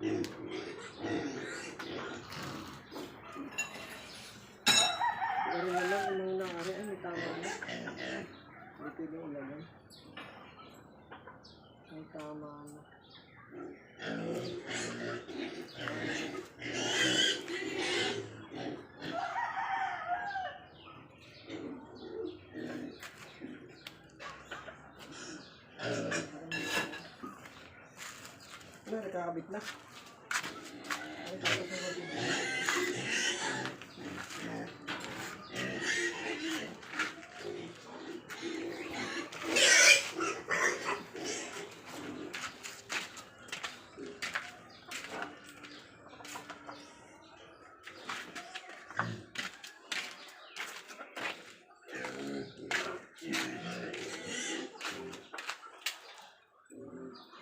Pero na lang, unang lang ari, ay may tama na. Hindi pwede ilagay. May tama na. Natin.